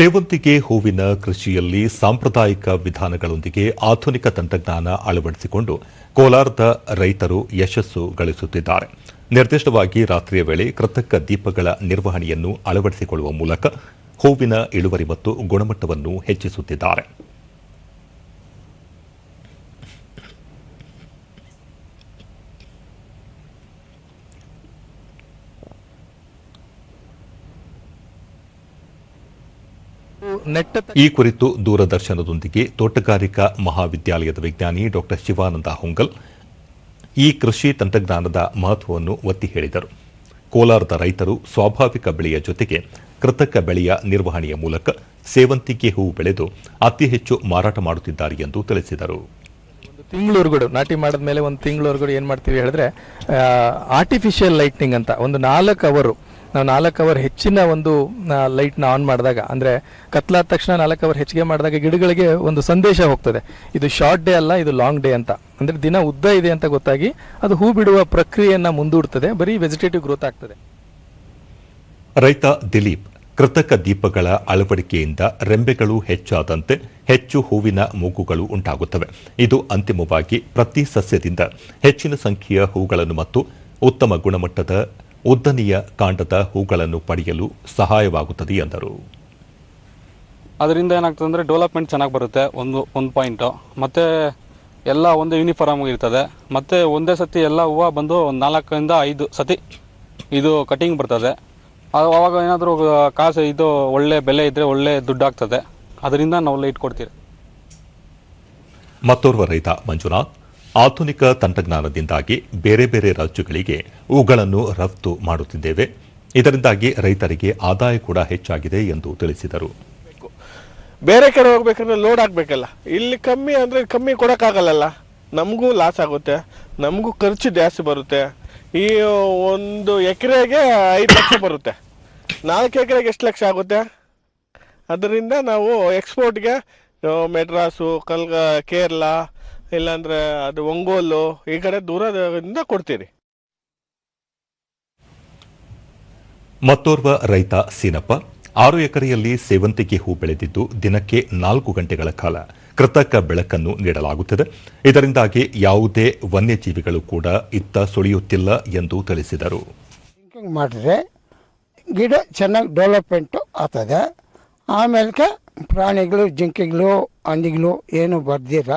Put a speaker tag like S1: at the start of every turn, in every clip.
S1: ಸೇವಂತಿಗೆ ಹೂವಿನ ಕೃಷಿಯಲ್ಲಿ ಸಾಂಪ್ರದಾಯಿಕ ವಿಧಾನಗಳೊಂದಿಗೆ ಆಧುನಿಕ ತಂತ್ರಜ್ಞಾನ ಅಳವಡಿಸಿಕೊಂಡು ಕೋಲಾರದ ರೈತರು ಯಶಸ್ಸು ಗಳಿಸುತ್ತಿದ್ದಾರೆ. ನಿರ್ದಿಷ್ಟವಾಗಿ ರಾತ್ರಿಯ ವೇಳೆ ಕೃತಕ ದೀಪಗಳ ನಿರ್ವಹಣೆಯನ್ನು ಅಳವಡಿಸಿಕೊಳ್ಳುವ ಮೂಲಕ ಹೂವಿನ ಇಳುವರಿ ಮತ್ತು ಗುಣಮಟ್ಟವನ್ನು ಹೆಚ್ಚಿಸುತ್ತಿದ್ದಾರೆ. ಈ ಕುರಿತು ದೂರದರ್ಶನದೊಂದಿಗೆ ತೋಟಗಾರಿಕಾ ಮಹಾವಿದ್ಯಾಲಯದ ವಿಜ್ಞಾನಿ ಡಾ ಶಿವಾನಂದ ಹೊಂಗಲ್ ಈ ಕೃಷಿ ತಂತ್ರಜ್ಞಾನದ ಮಹತ್ವವನ್ನು ಒತ್ತಿ ಹೇಳಿದರು. ಕೋಲಾರದ ರೈತರು ಸ್ವಾಭಾವಿಕ ಬೆಳೆಯ ಜೊತೆಗೆ ಕೃತಕ ಬೆಳೆಯ ನಿರ್ವಹಣೆಯ ಮೂಲಕ ಸೇವಂತಿಗೆ ಹೂವು ಬೆಳೆದು ಅತಿ ಹೆಚ್ಚು ಮಾರಾಟ ಮಾಡುತ್ತಿದ್ದಾರೆ ಎಂದು ತಿಳಿಸಿದರು.
S2: ತಿಂಗಳೂರುಗಳು ತಿಂಗಳವರೆಗೂ ನಾಟಿ ಮಾಡಿದ್ಮೇಲೆ ಒಂದು ತಿಂಗಳವರೆಗೂ ಏನು ಮಾಡ್ತೀವಿ ಹೇಳಿದ್ರೆ ಆರ್ಟಿಫಿಷಿಯಲ್ ಲೈಟ್ನಿಂಗ್ ಅಂತ ಒಂದು ನಾಲ್ಕು ಅವರು ನಾವು ನಾಲ್ಕು ಅವರ್ ಹೆಚ್ಚಿನ ಒಂದು ಲೈಟ್ನ ಆನ್ ಮಾಡಿದಾಗ, ಅಂದರೆ ಕತ್ಲಾದ ತಕ್ಷಣ ನಾಲ್ಕು ಅವರ್ ಹೆಚ್ಚಿಗೆ ಮಾಡಿದಾಗ ಗಿಡಗಳಿಗೆ ಒಂದು ಸಂದೇಶ ಹೋಗ್ತದೆ. ಇದು ಶಾರ್ಟ್ ಡೇ ಅಲ್ಲ, ಇದು ಲಾಂಗ್ ಡೇ ಅಂತ. ಅಂದರೆ ದಿನ ಉದ್ದ ಇದೆ ಅಂತ ಗೊತ್ತಾಗಿ ಅದು ಹೂ ಬಿಡುವ ಪ್ರಕ್ರಿಯೆಯನ್ನು ಮುಂದೂಡ್ತದೆ, ಬರೀ ವೆಜಿಟೇಟಿವ್ ಗ್ರೋತ್ ಆಗ್ತದೆ.
S1: ರೈತ ದಿಲೀಪ್, ಕೃತಕ ದೀಪಗಳ ಅಳವಡಿಕೆಯಿಂದ ರೆಂಬೆಗಳು ಹೆಚ್ಚಾದಂತೆ ಹೆಚ್ಚು ಹೂವಿನ ಮೂಗುಗಳು ಉಂಟಾಗುತ್ತವೆ. ಇದು ಅಂತಿಮವಾಗಿ ಪ್ರತಿ ಸಸ್ಯದಿಂದ ಹೆಚ್ಚಿನ ಸಂಖ್ಯೆಯ ಹೂಗಳನ್ನು ಮತ್ತು ಉತ್ತಮ ಗುಣಮಟ್ಟದ ಉದ್ದನೆಯ ಕಾಂಡದ ಹೂಗಳನ್ನು ಪಡೆಯಲು ಸಹಾಯವಾಗುತ್ತದೆ ಎಂದರು.
S3: ಅದರಿಂದ ಏನಾಗ್ತದೆ ಅಂದರೆ ಡೆವಲಪ್ಮೆಂಟ್ ಚೆನ್ನಾಗಿ ಬರುತ್ತೆ ಒಂದು ಒಂದು ಪಾಯಿಂಟು ಮತ್ತು ಎಲ್ಲ ಒಂದೇ ಯೂನಿಫಾರ್ಮ್ ಇರ್ತದೆ. ಮತ್ತು ಒಂದೇ ಸತಿ ಎಲ್ಲ ಹೂವು ಬಂದು ಒಂದು ನಾಲ್ಕರಿಂದ ಐದು ಸತಿ ಇದು ಕಟಿಂಗ್ ಬರ್ತದೆ. ಅದು ಅವಾಗ ಏನಾದರೂ ಕಾಸು ಇದು ಒಳ್ಳೆ ಬೆಲೆ ಇದ್ದರೆ ಒಳ್ಳೆ ದುಡ್ಡಾಗ್ತದೆ ಅದರಿಂದ ನಾವು ಲೈಟ್ ಕೊಡ್ತೀರಿ
S1: ಮತ್ತೋರ್ವ ರೈತ ಮಂಜುನಾಥ್ ಆಧುನಿಕ ತಂತ್ರಜ್ಞಾನದಿಂದಾಗಿ ಬೇರೆ ಬೇರೆ ರಾಜ್ಯಗಳಿಗೆ ಹೂಗಳನ್ನು ರಫ್ತು ಮಾಡುತ್ತಿದ್ದೇವೆ. ಇದರಿಂದಾಗಿ ರೈತರಿಗೆ ಆದಾಯ ಕೂಡ ಹೆಚ್ಚಾಗಿದೆ ಎಂದು ತಿಳಿಸಿದರು.
S4: ಬೇರೆ ಕಡೆ ಹೋಗ್ಬೇಕಂದ್ರೆ ಲೋಡ್ ಆಗ್ಬೇಕಲ್ಲ. ಇಲ್ಲಿ ಕಮ್ಮಿ ಅಂದ್ರೆ ಕಮ್ಮಿ ಕೊಡೋಕ್ಕಾಗಲ್ಲಲ್ಲ. ನಮಗೂ ಲಾಸ್ ಆಗುತ್ತೆ. ನಮಗೂ ಖರ್ಚು ಜಾಸ್ತಿ ಬರುತ್ತೆ. ಈ ಒಂದು ಎಕರೆಗೆ ಐದು ಲಕ್ಷ ಬರುತ್ತೆ. ನಾಲ್ಕು ಎಕರೆಗೆ ಎಷ್ಟು ಲಕ್ಷ ಆಗುತ್ತೆ? ಅದರಿಂದ ನಾವು ಎಕ್ಸ್ಪೋರ್ಟ್ಗೆ ಮೆಡ್ರಾಸು ಕಲ್ಗ ಕೇರಳ ಇಲ್ಲಾಂದ್ರೆ ಅದು ಒಂಗೋಲು ಈ ಕಡೆ ದೂರದಿಂದ ಕೊಡ್ತೀರಿ.
S1: ಮತ್ತೋರ್ವ ರೈತ ಸೀನಪ್ಪ ಆರು ಎಕರೆಯಲ್ಲಿ ಸೇವಂತಿಗೆ ಹೂ ಬೆಳೆದಿದ್ದು ದಿನಕ್ಕೆ ನಾಲ್ಕು ಗಂಟೆಗಳ ಕಾಲ ಕೃತಕ ಬೆಳಕನ್ನು ನೀಡಲಾಗುತ್ತದೆ. ಇದರಿಂದಾಗಿ ಯಾವುದೇ ವನ್ಯಜೀವಿಗಳು ಕೂಡ ಇತ್ತ ಸುಳಿಯುತ್ತಿಲ್ಲ ಎಂದು ತಿಳಿಸಿದರು.
S5: ಮಾಡಿದ್ರೆ ಗಿಡ ಚೆನ್ನಾಗಿ ಡೆವಲಪ್ಮೆಂಟು ಆಗ್ತದೆ. ಆಮೇಲೆ ಪ್ರಾಣಿಗಳು ಜಿಂಕೆಗಳು ಹಂದಿಗಳು ಏನು ಬರ್ದಿರ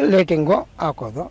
S5: ಲೈಟಿಂಗು ಹಾಕೋದು